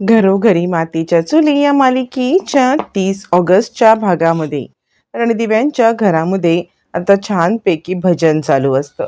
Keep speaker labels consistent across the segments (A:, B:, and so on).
A: घरोघरी मातीच्या चुली या मालिकेच्या तीस ऑगस्टच्या भागामध्ये. रणदिव्यांच्या घरामध्ये आता छानपैकी भजन चालू असतं.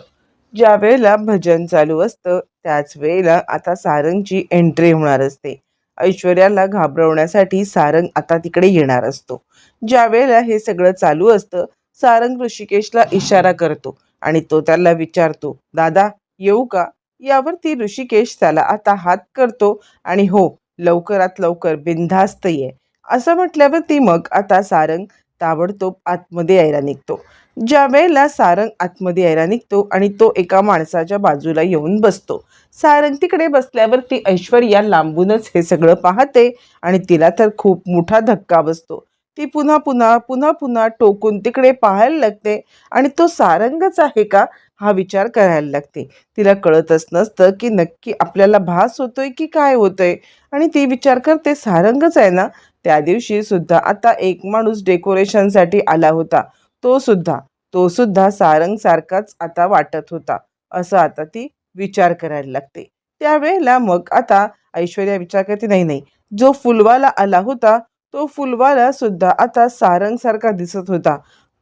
A: ज्या वेळेला भजन चालू असतं त्याच वेळेला आता सारंगची एंट्री होणार असते. ऐश्वर्याला घाबरवण्यासाठी सारंग आता तिकडे येणार असतो. ज्या वेळेला हे सगळं चालू असतं सारंग ऋषिकेशला इशारा करतो आणि तो त्याला विचारतो दादा येऊ का? यावरती ऋषिकेश त्याला आता हात करतो आणि हो लवकरात लवकर बिनधास्त ये. असं म्हटल्यावरती मग आता सारंग ताबडतोब आतमध्ये यायला निघतो. ज्या वेळेला सारंग आतमध्ये यायला निघतो आणि तो एका माणसाच्या बाजूला येऊन बसतो. सारंग तिकडे बसल्यावर ती ऐश्वर्या लांबूनच हे सगळं पाहते आणि तिला तर खूप मोठा धक्का बसतो. ती पुन्हा पुन्हा पुन्हा पुन्हा टोकून तिकडे पाहायला लागते आणि तो सारंगच आहे का? हा विचार करायला लागते. तिला कळतच नसतं की नक्की आपल्याला भास होतोय की काय होतंय? आणि ती विचार करते सारंगच आहे ना? त्या दिवशी सुद्धा आता एक माणूस डेकोरेशनसाठी आला होता. तो सुद्धा तो सुद्धा सारंग सारखाच आता वाटत होता. असं आता ती विचार करायला लागते. त्यावेळेला मग आता ऐश्वर्या विचार करते नाही नाही. जो फुलवाला आला होता तो फुलवाला सुद्धा आता सारंग सारखा दिसत होता.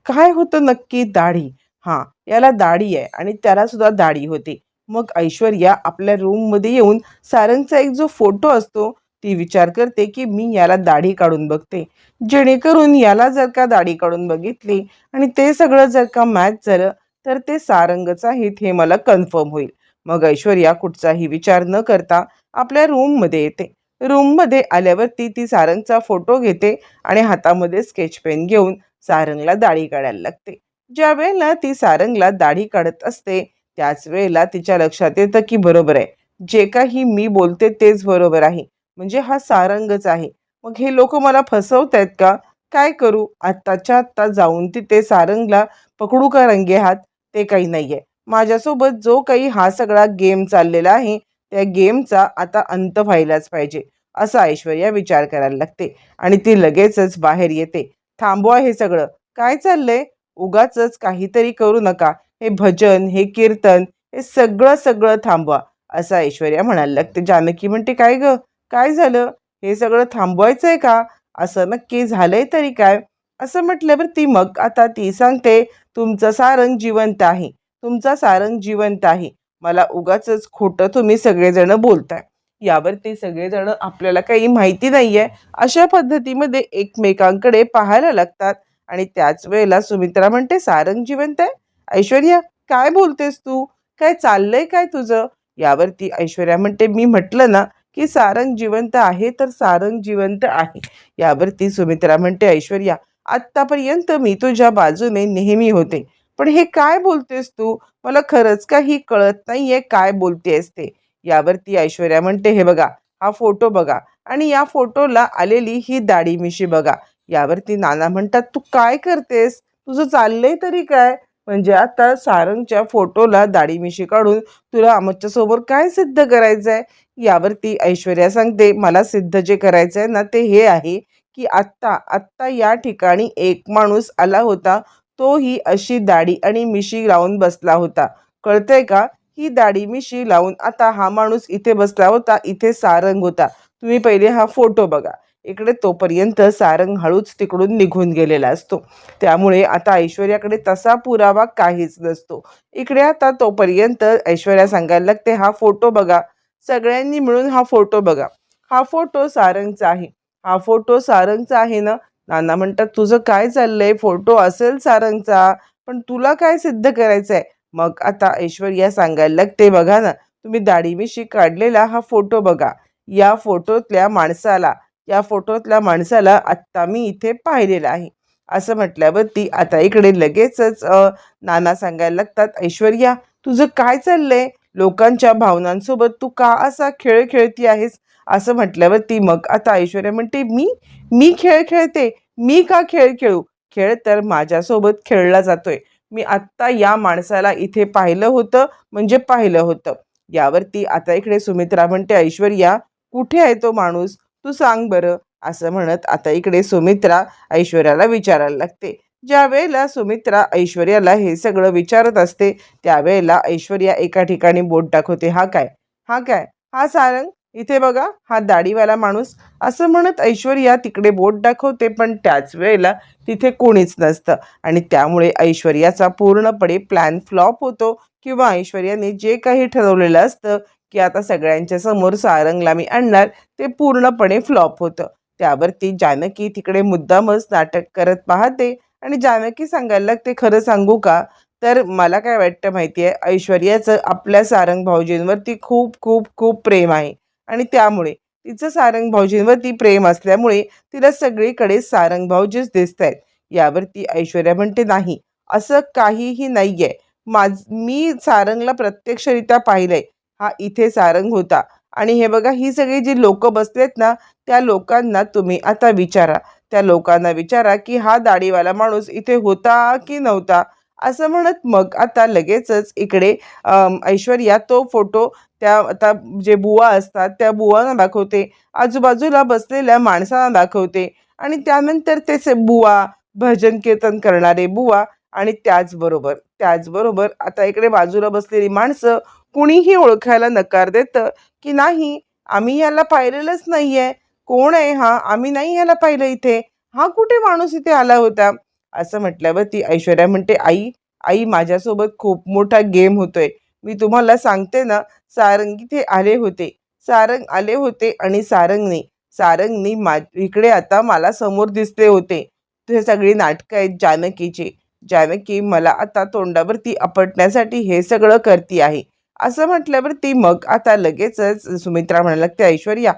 A: काय होतं नक्की? दाढी. हां याला दाढी आहे आणि त्याला सुद्धा दाढी होती. मग ऐश्वर्या आपल्या रूममध्ये येऊन सारंगचा एक जो फोटो असतो ती विचार करते की मी याला दाढी काढून बघते. जेणेकरून याला जर का दाढी काढून बघितली आणि ते सगळं जर का मॅच झालं तर ते सारंगच आहेत हे मला कन्फर्म होईल. मग ऐश्वर्या कुठचाही विचार न करता आपल्या रूममध्ये येते. रूममध्ये आल्यावरती ती सारंगचा फोटो घेते आणि हातामध्ये स्केच पेन घेऊन सारंगला दाढी काढायला लागते. ज्या वेळेला ती सारंगला दाढी काढत असते त्याच वेळेला तिच्या लक्षात येतं की बरोबर आहे. जे काही मी बोलते तेच बरोबर आहे. म्हणजे हा सारंगच आहे. मग हे लोक मला फसवत आहेत का? काय करू? आत्ताच्या आत्ता जाऊन तिथे सारंगला पकडू का रंगे हात? ते काही नाही आहे माझ्यासोबत जो काही हा सगळा गेम चाललेला आहे त्या गेमचा आता अंत व्हायलाच पाहिजे असा ऐश्वर्या विचार करायला लागते. आणि ती लगेचच बाहेर येते. थांबवा हे सगळं. काय चाललंय? उगाच काहीतरी करू नका. हे भजन हे कीर्तन हे सगळं सगळं थांबवा असं ऐश्वर्या म्हणायला लागते. जानकी म्हणते काय ग? काय झालं? हे सगळं थांबवायचं आहे का? असं नक्की झालंय तरी काय? असं म्हटल्यावर ती मग. आता ती सांगते तुमचं सारंग जिवंत आहे. तुमचा सारंग जिवंत आहे. मला उगाच खोटं तुम्ही सगळेजण बोलताय. यावरती सगळेजण आपल्याला काही माहिती नाही आहे अशा पद्धतीमध्ये एकमेकांकडे पाहायला लागतात. आणि त्याच वेळेला सुमित्रा म्हणते सारंग जिवंत आहे? ऐश्वर्या काय बोलतेस तू? काय चाललंय काय तुझं? यावरती ऐश्वर्या म्हणते मी म्हटलं ना की सारंग जिवंत आहे तर सारंग जिवंत आहे. यावरती सुमित्रा म्हणते ऐश्वर्या आत्तापर्यंत मी तुझ्या बाजूने नेहमी होते. पण हे काय बोलतेस तू? मला खरंच काही कळत नाहीये काय बोलतेस ते. यावरती ऐश्वर्या म्हणते हे बघा हा फोटो बघा आणि या फोटोला आलेली ही दाढी मिशी बघा. यावरती नाना म्हणतात तू काय करतेस? तुझं चाललंय तरी काय? म्हणजे आता सारंगच्या फोटोला दाढी मिशी काढून तुला आमच्यासमोर काय सिद्ध करायचं आहे यावरती ऐश्वर्या सांगते मला सिद्ध जे करायचं आहे ना ते हे आहे की आत्ता आत्ता या ठिकाणी एक माणूस आला होता तो ही अशी दाढी आणि मिशी लावून बसला होता. कळतंय का? ही दाढी मिशी लावून आता हा माणूस इथे बसला होता इथे सारंग होता. तुम्ही पहिले हा फोटो बघा. इकडे तोपर्यंत सारंग हळूच तिकडून निघून गेलेला असतो. त्यामुळे आता ऐश्वर्याकडे तसा पुरावा काहीच नसतो. इकडे आता तोपर्यंत ऐश्वर्या सांगायला लागते हा फोटो बघा. सगळ्यांनी मिळून हा फोटो बघा. हा फोटो सारंगचा आहे. हा फोटो सारंगचा आहे ना? नाना म्हणतात तुझं काय चाललंय? फोटो असेल सारंगचा. पण तुला काय सिद्ध करायचं आहे मग आता ऐश्वर्या सांगायला लागते बघा ना तुम्ही दाढीमिशी काढलेला हा फोटो बघा. या फोटोतल्या माणसाला या फोटोतल्या माणसाला आत्ता मी इथे पाहिलेलं आहे. असं म्हटल्यावरती आता इकडे लगेचच नाना सांगायला लागतात ऐश्वर्या तुझं काय चाललंय? लोकांच्या भावनांसोबत तू का असा खेळ खेळती आहेस? असं म्हटल्यावरती मग आता ऐश्वर्या म्हणते मी? मी खेळ खेळते? मी का खेळ खेळू? खेळ तर माझ्यासोबत खेळला जातोय. मी आत्ता या माणसाला इथे पाहिलं होतं म्हणजे पाहिलं होतं. यावरती आता इकडे सुमित्रा म्हणते ऐश्वर्या कुठे आहे तो माणूस? तू सांग बरं असं म्हणत आता इकडे सुमित्रा ऐश्वर्याला विचारायला लागते. ज्या वेळेला सुमित्रा ऐश्वर्याला हे सगळं विचारत असते त्यावेळेला ऐश्वर्या एका ठिकाणी बोट दाखवते हा काय? हा काय? हा सारंग? इथे बघा हा दाढीवाला माणूस. असं म्हणत ऐश्वर्या तिकडे बोट दाखवते पण त्याच वेळेला तिथे कोणीच नसतं. आणि त्यामुळे ऐश्वर्याचा पूर्णपणे प्लॅन फ्लॉप होतो किंवा ऐश्वर्याने जे काही ठरवलेलं असतं की आता सगळ्यांच्या समोर सारंगला मी आणणार ते पूर्णपणे फ्लॉप होतं. त्यावरती जानकी तिकडे मुद्दामच नाटक करत पाहते आणि जानकी सांगायला लागते खरं सांगू का? तर मला काय वाटतं माहिती आहे ऐश्वर्याचं आपल्या सारंग भाऊजींवरती खूप खूप खूप प्रेम आहे आणि त्यामुळे तिचं सारंग भाऊजींवरती प्रेम असल्यामुळे तिला सगळीकडे सारंग भाऊजीच दिसत आहेत यावरती ऐश्वर्या म्हणते नाही असं काहीही नाही आहे माझ मी सारंगला प्रत्यक्षरित्या पाहिलंय. हा इथे सारंग होता. आणि हे बघा ही सगळी जी लोक बसलेत ना त्या लोकांना तुम्ही आता विचारा. त्या लोकांना विचारा की हा दाढीवाला माणूस इथे होता की नव्हता? असं म्हणत मग आता लगेचच इकडे ऐश्वर्या तो फोटो त्या आता जे बुवा असतात त्या बुवांना दाखवते. आजूबाजूला बसलेल्या माणसांना दाखवते. आणि त्यानंतर ते से- बुवा भजन कीर्तन करणारे बुवा आणि त्याचबरोबर त्याचबरोबर आता इकडे बाजूला बसलेली माणसं कुणीही ओळखायला नकार देतं की नाही आम्ही याला पाहिलेलंच नाहीये. कोण आहे हा? आम्ही नाही याला पाहिलं इथे. हा कुठे माणूस इथे आला होता? असं म्हटल्यावर ती ऐश्वर्या म्हणते आई आई माझ्यासोबत खूप मोठा गेम होतोय. मी तुम्हाला सांगते ना सारंग इथे आले होते. सारंग आले होते आणि सारंगने सारंगने मा इकडे आता मला समोर दिसले होते. हे सगळी नाटकं आहेत जानकीची. जानकी मला आता तोंडावरती आपटण्यासाठी हे सगळं करती आहे. असं म्हटल्यावरती मग आता लगेचच सुमित्रा म्हणायला लागते ऐश्वर्या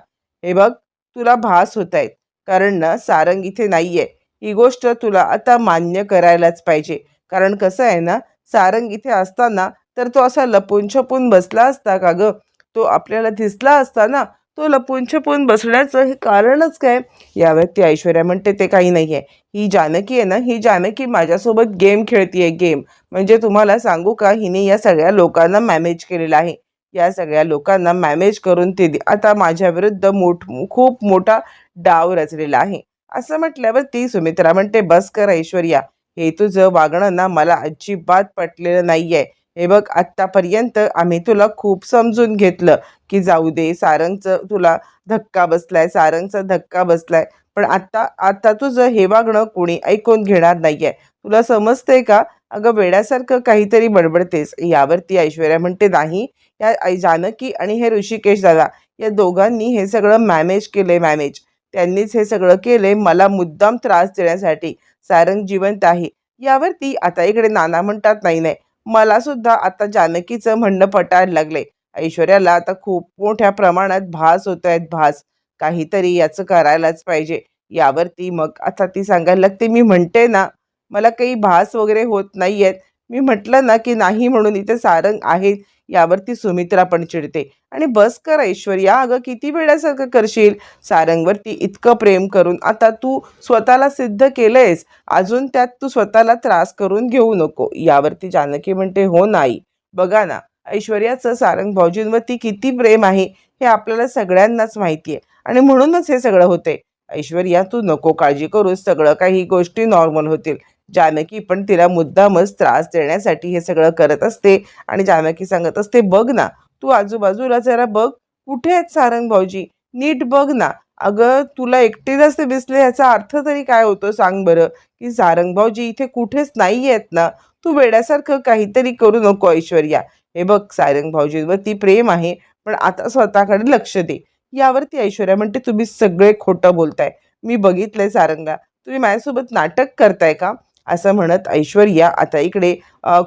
A: हे बघ तुला भास होत आहेत कारण ना सारंग इथे नाहीये. ही गोष्ट तुला आता मान्य करायलाच पाहिजे. कारण कसं आहे ना सारंग इथे असताना तर तो असा लपून छपून बसला असता का ग? तो आपल्याला दिसला असता ना तो लपून छपून बसण्याचं हे कारणच काय? यावरती ऐश्वर्या म्हणते ते काही नाही आहे ही जानकी आहे ना ही जानकी माझ्यासोबत गेम खेळतीये गेम. म्हणजे तुम्हाला सांगू का हिने या सगळ्या लोकांना मॅनेज केलेलं आहे. या सगळ्या लोकांना मॅनेज करून ते आता माझ्या विरुद्ध मोठ खूप मोठा डाव रचलेला आहे. असं म्हटल्यावर ती सुमित्रा म्हणते बस कर ऐश्वर्या. हे तुझं वागणं ना मला अजिबात पटलेलं नाहीये. हे बघ आत्तापर्यंत आम्ही तुला खूप समजून घेतलं की जाऊ दे सारंगचं तुला धक्का बसलाय सारंगचा धक्का बसलाय. पण आत्ता आता तुझं हे वागणं कोणी ऐकून घेणार नाहीये. तुला समजतंय का? अगं वेड्यासारखं काहीतरी बडबडतेस. यावरती ऐश्वर्या म्हणते नाही या जानकी आणि हे ऋषिकेश दादा या दोघांनी हे सगळं मॅनेज केले मॅनेज. त्यांनीच हे सगळं केले मला मुद्दाम त्रास देण्यासाठी. सारंग जिवंत आहे. यावरती आता इकडे नाना म्हणतात नाही नाही मला सुद्धा आता जानकीचं म्हणणं पटायला लागले. ऐश्वर्याला आता खूप मोठ्या प्रमाणात भास होत आहेत भास. काहीतरी याचं करायलाच पाहिजे. यावरती मग आता ती सांगायला लागते मी म्हणते ना मला काही भास वगैरे होत नाही आहेत मी म्हटलं ना की नाही म्हणून इथे सारंग आहेत. यावरती सुमित्रा पण चिडते. आणि बस कर ऐश्वर्या अगं किती वेळासारखं करशील? सारंगवरती इतकं प्रेम करून आता तू स्वतःला सिद्ध केलंयस. अजून त्यात तू स्वतःला त्रास करून घेऊ नको. यावरती जानकी म्हणते हो नाही. बघा ना ऐश्वर्याचं सारंग भाऊजींवरती किती प्रेम आहे हे आपल्याला सगळ्यांनाच माहिती आहे. आणि म्हणूनच हे सगळं होते ऐश्वर्या तू नको काळजी करूस. सगळं काही गोष्टी नॉर्मल होतील. जानकी पण तिला मुद्दामच त्रास देण्यासाठी हे सगळं करत असते. आणि जानकी सांगत असते बघ ना तू आजूबाजूला जरा बघ कुठे आहेत सारंग भाऊजी? नीट बघ ना अगं तुला एकटेच ते दिसले याचा अर्थ तरी काय होतो सांग बरं? की सारंग भाऊजी इथे कुठेच नाही आहेत ना तू वेड्यासारखं काहीतरी करू नको ऐश्वर्या. हे बघ सारंग भाऊजींवरती प्रेम आहे पण आता स्वतःकडे लक्ष दे. यावरती ऐश्वर्या म्हणते तुम्ही सगळे खोटं बोलताय. मी बघितलंय सारंगा. तुम्ही माझ्यासोबत नाटक करताय का? असं म्हणत ऐश्वर्या आता इकडे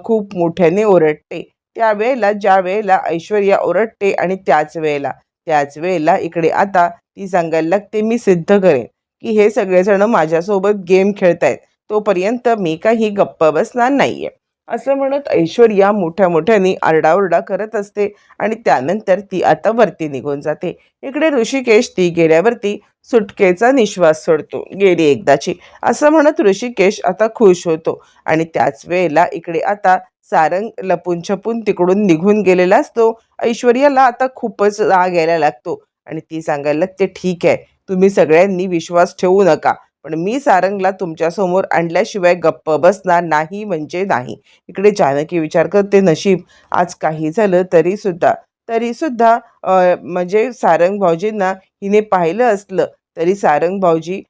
A: खूप मोठ्याने ओरडते. त्यावेळेला ज्या वेळेला ऐश्वर्या ओरडते आणि त्याच वेळेला त्याच वेळेला इकडे आता ती सांगायला लागते मी सिद्ध करेन की हे सगळेजण माझ्यासोबत गेम खेळतायत. तोपर्यंत मी काही गप्प बसणार नाहीये. असं म्हणत ऐश्वर्या मोठ्या मोठ्याने आरडाओरडा करत असते आणि त्यानंतर ती आता वरती निघून जाते. इकडे ऋषिकेश ती गेल्यावरती सुटकेचा निश्वास सोडतो. गेली एकदाची. असं म्हणत ऋषिकेश आता खुश होतो. आणि त्याच वेळेला इकडे आता सारंग लपून छपून तिकडून निघून गेलेला असतो. ऐश्वर्याला आता खूपच राग यायला लागतो. आणि ती सांगायला लागते ठीक आहे. तुम्ही सगळ्यांनी विश्वास ठेवू नका. पण मी सारंगला तुमच्यासमोर आणल्याशिवाय गप्प बसणार नाही म्हणजे नाही. इकडे जानकी विचार करते नशीब आज काही झालं तरी सुद्धा तरी सुद्धा म्हणजे सारंग भाऊजींना हिने पाहिलं असलं तरी सारंग भाऊजी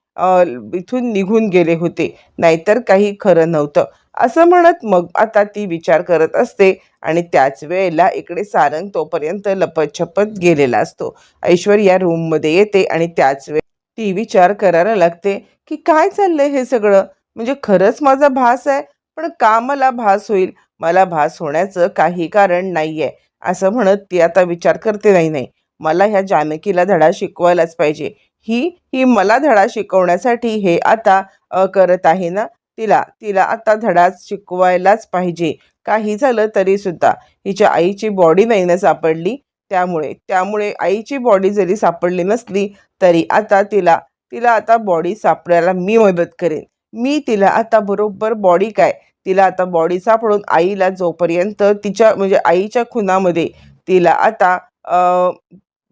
A: इथून निघून गेले होते. नाहीतर काही खरं नव्हतं. असं म्हणत मग आता ती विचार करत असते आणि त्याच वेळेला इकडे सारंग तोपर्यंत लपतछपत गेलेला असतो. ऐश्वर्या रूममध्ये येते आणि त्याच वेळी ती विचार करायला लागते की काय चाललंय हे सगळं? म्हणजे खरंच माझा भास आहे पण का मला भास होईल? मला भास होण्याचं काही कारण नाही आहे असं म्हणत ती आता विचार करते नाही नाही मला ह्या जानकीला धडा शिकवायलाच पाहिजे. ही ही मला धडा शिकवण्यासाठी हे आता अ, करत आहे ना? तिला तिला आता धडा शिकवायलाच पाहिजे. काही झालं तरी सुद्धा. हिच्या आईची बॉडी नाही ना सापडली. त्यामुळे त्यामुळे आईची बॉडी जरी सापडली नसली तरी आता तिला तिला आता बॉडी सापडायला मी मदत करेन. मी तिला आता बरोबर बॉडी काय? तिला आता बॉडी सापडून आईला जोपर्यंत तिच्या म्हणजे आईच्या खुनामध्ये तिला आता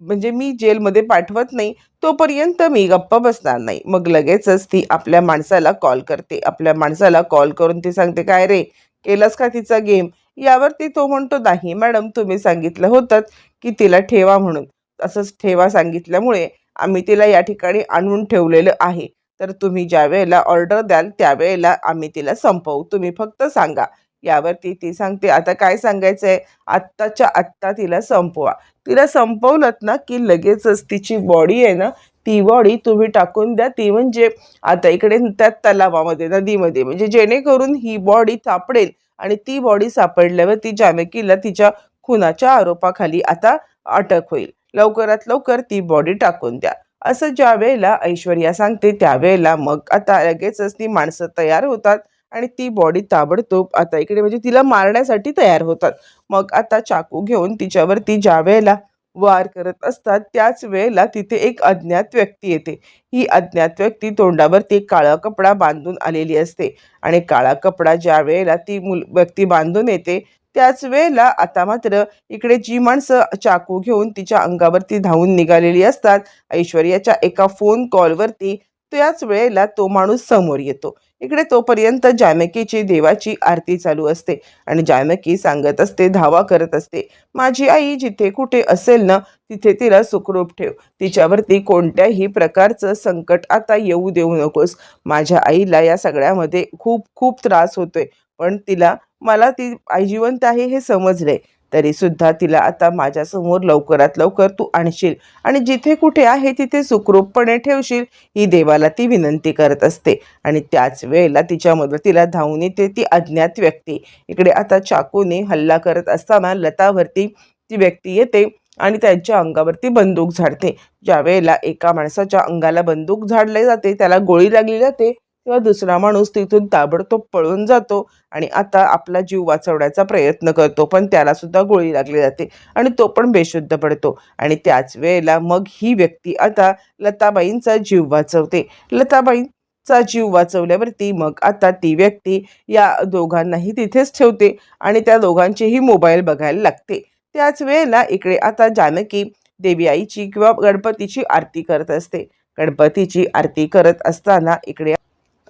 A: म्हणजे मी जेलमध्ये पाठवत नाही तोपर्यंत मी गप्प बसणार नाही. मग लगेचच ती आपल्या माणसाला कॉल करते. आपल्या माणसाला कॉल करून ती सांगते काय रे केलंस का तिचा गेम यावरती तो म्हणतो नाही मॅडम तुम्ही सांगितलं होतं की तिला ठेवा म्हणून. असंच ठेवा सांगितल्यामुळे आम्ही तिला या ठिकाणी आणून ठेवलेलं आहे. तर तुम्ही ज्या वेळेला ऑर्डर द्याल त्यावेळेला आम्ही तिला संपवू. तुम्ही फक्त सांगा. यावरती ती सांगते आता काय सांगायचं आहे आत्ताच्या आत्ता तिला संपवा. तिला संपवलं ना की लगेचच तिची बॉडी आहे ना ती बॉडी तुम्ही टाकून द्या. ती म्हणजे आता इकडे त्या तलावामध्ये नदीमध्ये म्हणजे जेणेकरून ही बॉडी सापडेल आणि ती बॉडी सापडल्यावर ती जामेकीला तिच्या खुनाच्या आरोपाखाली आता अटक होईल. लवकरात लवकर ती बॉडी टाकून द्या. असं ज्या वेळेला ऐश्वर्या सांगते त्यावेळेला मग आता लगेचच ती माणसं तयार होतात आणि ती बॉडी ताबडतोब आता इकडे म्हणजे तिला मारण्यासाठी तयार होतात. मग आता चाकू घेऊन तिच्यावरती ज्या वेळेला वार करत असतात त्याच वेळेला तिथे एक अज्ञात व्यक्ती येते. ही अज्ञात व्यक्ती तोंडावरती काळा कपडा बांधून आलेली असते आणि काळा कपडा ज्या वेळेला ती मुल व्यक्ती बांधून येते त्याच वेळेला आता मात्र इकडे जी माणसं चाकू घेऊन तिच्या अंगावरती धावून निघालेली असतात ऐश्वर्याच्या एका फोन कॉलवरती त्याच वेळेला तो माणूस समोर येतो. इकडे तोपर्यंत जानकीची देवाची आरती चालू असते आणि जानकी सांगत असते धावा करत असते माझी आई जिथे कुठे असेल ना तिथे तिला सुखरूप ठेव. तिच्यावरती कोणत्याही प्रकारचं संकट आता येऊ देऊ नकोस. माझ्या आईला या सगळ्यामध्ये खूप खूप त्रास होतोय पण तिला मला ती आई जिवंत आहे हे समजले. तरी सुद्धा तिला आता माझ्यासमोर लवकरात लवकर तू आणशील आणि जिथे कुठे आहे तिथे सुखरूपपणे ठेवशील ही देवाला ती विनंती करत असते. आणि त्याच वेळेला तिच्या मदतीला धावून येते ती अज्ञात व्यक्ती. इकडे आता चाकूने हल्ला करत असताना लतावरती ती व्यक्ती येते आणि त्यांच्या अंगावरती बंदूक झाडते. ज्या वेळेला एका माणसाच्या अंगाला बंदूक झाडले जाते त्याला गोळी लागली जाते. तेव्हा दुसरा माणूस तिथून ताबडतोब पळून जातो आणि आता आपला जीव वाचवण्याचा प्रयत्न करतो पण त्याला सुद्धा गोळी लागली जाते आणि तो पण बेशुद्ध पडतो. आणि त्याच वेळेला मग ही व्यक्ती आता लताबाईंचा जीव वाचवते. लताबाईंचा जीव वाचवल्यावरती मग आता ती व्यक्ती या दोघांनाही तिथेच ठेवते आणि त्या दोघांचेही मोबाईल बघायला लागते. त्याच वेळेला इकडे आता जानकी देवी आईची किंवा गणपतीची आरती करत असते. गणपतीची आरती करत असताना इकडे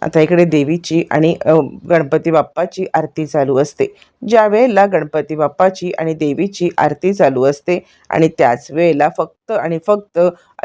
A: आता इकडे देवीची आणि गणपती बाप्पाची आरती चालू असते. ज्या वेळेला गणपती बाप्पाची आणि देवीची आरती चालू असते आणि त्याच वेळेला फक्त आणि फक्त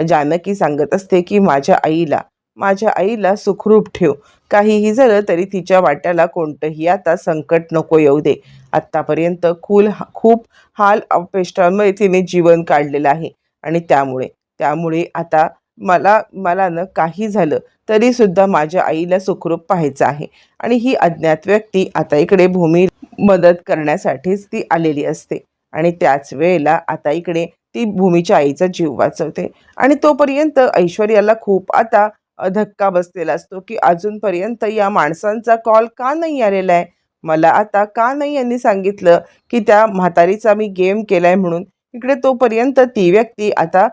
A: जानकी सांगत असते की माझ्या आईला माझ्या आईला सुखरूप ठेव. काहीही झालं तरी तिच्या वाट्याला कोणतंही आता संकट नको येऊ दे. आत्तापर्यंत खूल खूप हाल अपेष्टांमध्ये तिने जीवन काढलेलं आहे. आणि त्यामुळे त्यामुळे आता मला मला न काही झालं. तरी सुद्धा माझ्या आईला सुखरूप पाहायचं आहे. आणि ही अज्ञात व्यक्ती आता इकडे भूमी मदत करण्यासाठीच ती आलेली असते. आणि त्याच वेळेला आता इकडे ती भूमीच्या आईचा जीव वाचवते. आणि तोपर्यंत ऐश्वर्याला खूप आता धक्का बसलेला असतो की अजूनपर्यंत या माणसांचा कॉल का नाही आलेला आहे? मला आता का नाही यांनी सांगितलं की त्या म्हातारीचा मी गेम केलाय म्हणून? इकडे तोपर्यंत ती व्यक्ती आता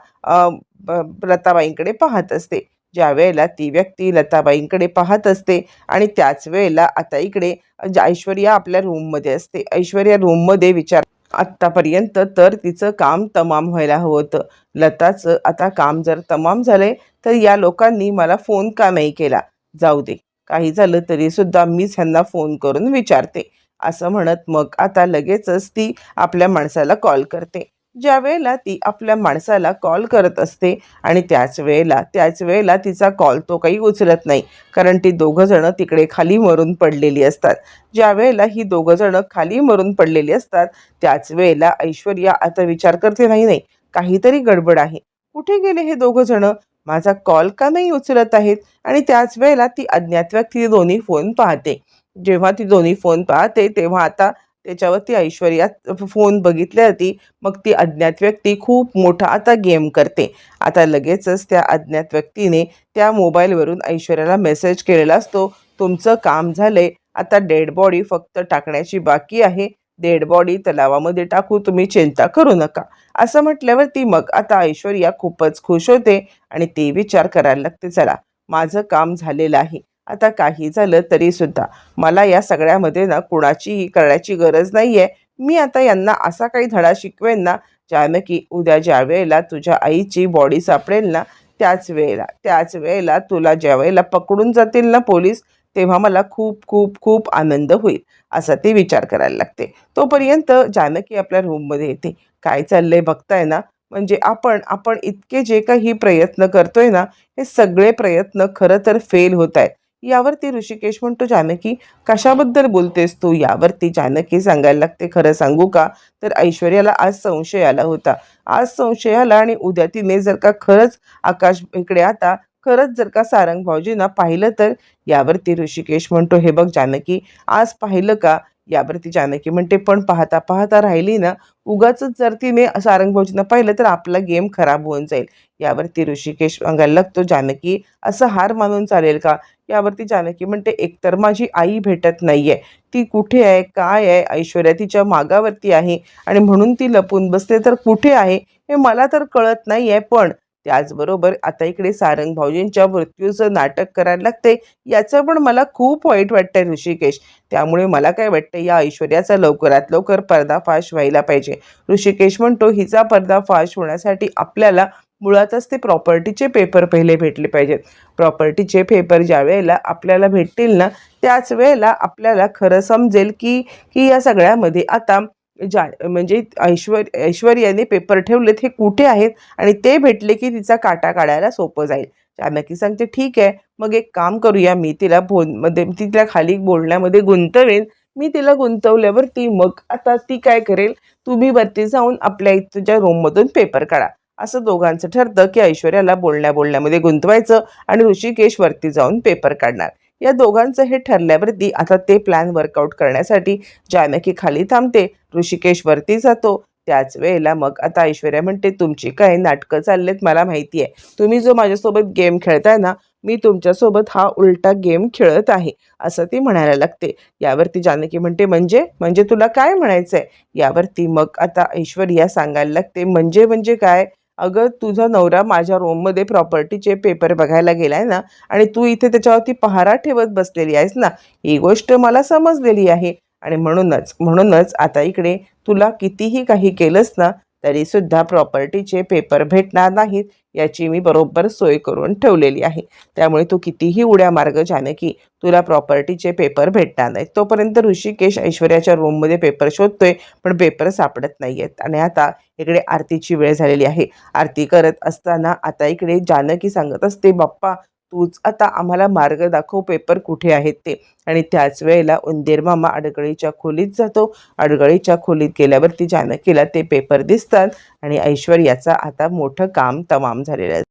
A: प्रताबाईंकडे पाहत असते. ज्या वेळेला ती व्यक्ती लताबाईंकडे पाहत असते आणि त्याच वेळेला आता इकडे म्हणजे ऐश्वर्या आपल्या रूममध्ये असते. ऐश्वर्या रूममध्ये विचार आत्तापर्यंत तर तिचं काम तमाम व्हायला हवं होतं. लताचं आता काम जर तमाम झालंय तर या लोकांनी मला फोन का नाही केला? जाऊ दे. काही झालं तरी सुद्धा मीच ह्यांना फोन करून विचारते. असं म्हणत मग आता लगेचच ती आपल्या माणसाला कॉल करते. ज्या वेळेला ती आपल्या माणसाला कॉल करत असते आणि त्याच वेळेला त्याच वेळेला तिचा कॉल तो काही उचलत नाही. कारण ती दोघंजणं तिकडे खाली मरून पडलेली असतात. ज्या वेळेला ही दोघंजणं खाली मरून पडलेली असतात त्याच वेळेला ऐश्वर्या आता विचार करते नाही नाही काहीतरी गडबड आहे. कुठे गेले हे दोघंजणं माझा कॉल का नाही उचलत आहेत? आणि त्याच वेळेला ती अज्ञात व्यक्ती दोन्ही फोन पाहते. जेव्हा ती दोन्ही फोन पाहते तेव्हा आता त्याच्यावरती ऐश्वर्या फोन बघितल्यावरती मग ती अज्ञात व्यक्ती खूप मोठा आता गेम करते. आता लगेचच त्या अज्ञात व्यक्तीने त्या मोबाईलवरून ऐश्वर्याला मेसेज केलेला असतो. तुमचं काम झालंय. आता डेड बॉडी फक्त टाकण्याची बाकी आहे. डेड बॉडी तलावामध्ये टाकू तुम्ही चिंता करू नका. असं म्हटल्यावरती मग आता ऐश्वर्या खूपच खुश होते आणि ते विचार करायला लागते चला माझं काम झालेलं आहे. आता काही झालं तरी सुद्धा मला या सगळ्यामध्ये ना कुणाचीही करण्याची गरज नाही आहे मी आता यांना असा काही धडा शिकवेन ना ज्यानं की उद्या ज्या वेळेला तुझ्या आईची बॉडी सापडेल ना त्याच वेळेला त्याच वेळेला तुला ज्या वेळेला पकडून जातील ना पोलीस तेव्हा मला खूप खूप खूप आनंद होईल असा ती विचार करायला लागते. तोपर्यंत जानकी आपल्या रूममध्ये येते. काय चाललंय बघताय ना म्हणजे आपण आपण इतके जे काही प्रयत्न करतोय ना हे सगळे प्रयत्न खरं तर फेल होत आहेत. यावरती ऋषिकेश म्हणतो जानकी कशाबद्दल बोलतेस तू? यावरती जानकी सांगायला लागते खरं सांगू का? तर ऐश्वर्याला आज संशय आला होता. आज संशय आला आणि उद्या तिने जर का खरंच आकाश इकडे आता खरंच जर का सारंग भाऊजींना पाहिलं तर? यावरती ऋषिकेश म्हणतो हे बघ जानकी आज पाहिलं का? यावरती जानकी म्हणते पण पाहता पाहता राहिली ना उगाच जर तिने सारंगभाऊजींना पाहिलं तर आपला गेम खराब होऊन जाईल. यावरती ऋषिकेश सांगायला लागतो जानकी असं हार मानून चालेल का? यावरती जानकी म्हणते एकतर माझी आई भेटत नाहीये. ती कुठे आहे काय आहे? ऐश्वर्या तिच्या मागावरती आहे आणि म्हणून ती लपून बसते. तर कुठे आहे? हे मला तर कळत नाही आहे पण त्याचबरोबर आता इकडे सारंग भाऊजींच्या मृत्यूचं नाटक करायला लागते याचं पण मला खूप वाईट वाटतंय ऋषिकेश. त्यामुळे मला काय वाटतं या ऐश्वर्याचा लवकरात लवकर पर्दाफाश व्हायला पाहिजे. ऋषिकेश म्हणतो हिचा पर्दाफाश होण्यासाठी आपल्याला मुळातच ते प्रॉपर्टीचे पेपर पहिले भेटले पाहिजेत. प्रॉपर्टीचे पेपर ज्या वेळेला आपल्याला भेटतील ना त्याच वेळेला आपल्याला खरं समजेल की की या सगळ्यामध्ये आता जा म्हणजे ऐश्वर ऐश्वर्याने पेपर ठेवलेत हे कुठे आहेत? आणि ते भेटले की तिचा काटा काढायला सोपं जाईल. चाणक्य सांगते ठीक आहे मग एक काम करूया मी तिला फोनमध्ये ती तिला खाली बोलण्यामध्ये गुंतवेन. मी तिला गुंतवल्यावर ती मग आता ती काय करेल? तुम्ही वरती जाऊन आपल्या इथच्या रूममधून पेपर काढा. असं दोघांचं ठरतं की ऐश्वर्याला बोलण्या बोलण्यामध्ये गुंतवायचं आणि ऋषिकेश वरती जाऊन पेपर काढणार. या दोघांचं हे ठरल्यावरती आता ते प्लॅन वर्कआउट करण्यासाठी जानकी खाली थांबते. ऋषिकेश वरती जातो. त्याच वेळेला मग आता ऐश्वर्या म्हणते तुमची काय नाटकं चाललेत मला माहिती आहे तुम्ही जो माझ्यासोबत गेम खेळताय ना मी तुमच्यासोबत हा उलटा गेम खेळत आहे असं ती म्हणायला लागते. यावरती जानकी म्हणते म्हणजे? म्हणजे तुला काय म्हणायचं आहे यावरती मग आता ऐश्वर्या सांगायला लागते म्हणजे म्हणजे काय? अगं तुझा नवरा माझ्या रूममध्ये प्रॉपर्टीचे पेपर बघायला गेलाय ना आणि तू इथे त्याच्यावरती पहारा ठेवत बसलेली आहेस ना ही गोष्ट मला समजलेली आहे. आणि म्हणूनच म्हणूनच आता इकडे तुला कितीही काही केलंस ना तरीसुद्धा प्रॉपर्टीचे पेपर भेटणार नाहीत याची मी बरोबर सोय करून ठेवलेली आहे. त्यामुळे तू कितीही उड्या मार्ग जानकी तुला प्रॉपर्टीचे पेपर भेटणार नाहीत. तोपर्यंत ऋषिकेश ऐश्वर्याच्या रूममध्ये पेपर शोधतोय पण पेपर सापडत नाही आहेत आणि आता इकडे आरतीची वेळ झालेली आहे. आरती करत असताना आता इकडे जानकी सांगत असते बाप्पा तूच आता आम्हाला मार्ग दाखव पेपर कुठे आहेत ते. आणि त्याच वेळेला उंदीर मामा अडगळीच्या खोलीत जातो. अडगळीच्या खोलीत गेल्यावरती जानकीला ते पेपर दिसतात. आणि ऐश्वर्याचा आता मोठं काम तमाम झालेलं आहे.